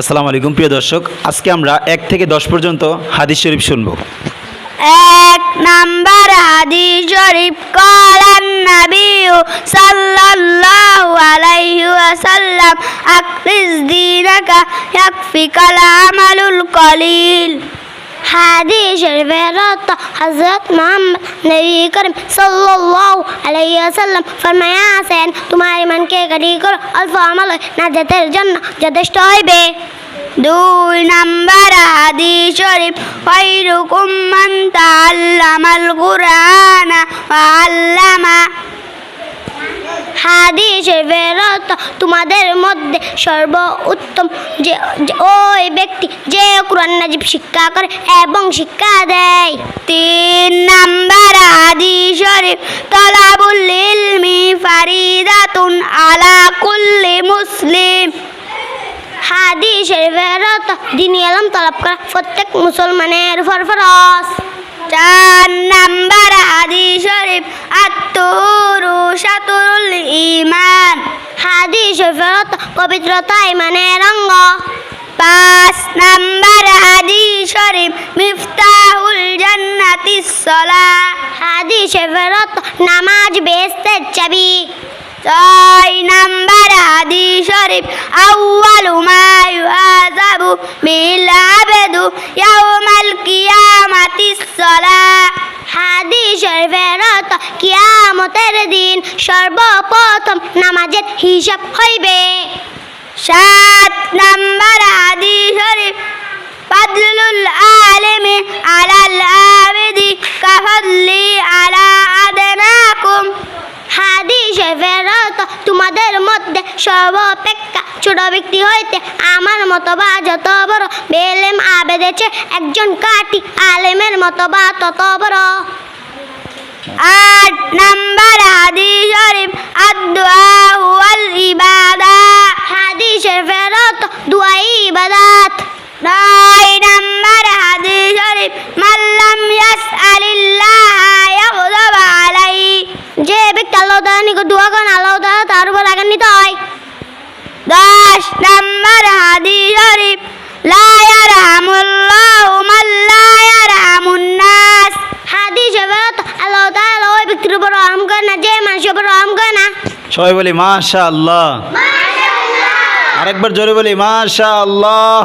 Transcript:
আসসালামু আলাইকুম, প্রিয় দর্শক। আজকে আমরা এক থেকে দশ পর্যন্ত হাদিস শরীফ শুনব। এক নাম্বার হাদিস শরীফ কলান নবী সাল্লাল্লাহু আলাইহি ওয়াসাল্লাম আকরিস দীনাকা ইয়াকফিকাল আমালুল কলিল। হাদিস শরীফের অর্থ হযরত মুহাম্মদ নবী করিম সাল্লাল্লাহু আলাইহি ওয়াসাল্লাম ফরমায়া আছেন তোমার ইমানকে গাড়ি করো অল্প আমল নাজাতের জন্য যথেষ্ট হইবে দুই নাম্বার হাদিস শরীফ খৈরুকুম মান তাআল্লামাল কুরআন ওয়া আল্লামা হাদিস শরীফের অর্থ তোমাদের মধ্যে সর্ব উত্তম যে ওই ব্যক্তি যে কোরআন নাজিব শিক্ষা করে এবং শিক্ষা দেয়। তিন নাম্বার হাদিস শরীফ, তলাবুল ইলমি ফারিদাতুন আলা কুল্লি মুসলিম। হাদিস অর্থ দিনী আলম তলব করা প্রত্যেক মুসলমানের উপর চার নাম্বার হাদিস শরীফ আত্মরু শাতুরুল ইমান শরীফের অর্থ পবিত্রতা ইমানের অঙ্গ পাঁচ নাম্বার হাদিস শরীফ মিফতাহুল জান্নাতিস সালাহ হাদিস অর্থ নামাজ বেহেশতের চাবি ছয় নাম্বার হাদিস শরীফ আউয়ালু সর্বপ্রথম নামাজের হিসাব হইবে। সাত নাম্বার হাদিস শরীফ, ফাদলুল আলিমি আলাল আবিদি কাফাদলি আলা আদনাকুম। হাদিস ফেরত, তোমাদের মধ্যে সর্বাপেক্ষা ছোট ব্যক্তি হইতে আমার মতো বা যত বড় বেলেম আবেদেছে একজন কাটি আলেমের মতো বা তত বড়। আট নাম্বার শরীফ মাল্লাম ইয়াসআলিল্লাহ ইয়াগদাব আলাই যে ব্যক্তি আল্লাহ নিকট দোয়া করেন আল্লাহ তাআলা তার উপর রাগান্বিত হয় দশ নাম্বার হাদিস শরীফ লা ইয়ারহামুল্লাহু মান লা ইয়ারহামুন নাস হাদিস শরীফ আল্লাহ তাআলা ওই ব্যক্তির উপর রহম করে না যে মানুষের উপর রহম করে না সবাই বলি মাশা আল্লাহ আরেকবার জোরে বলি মাশা আল্লাহ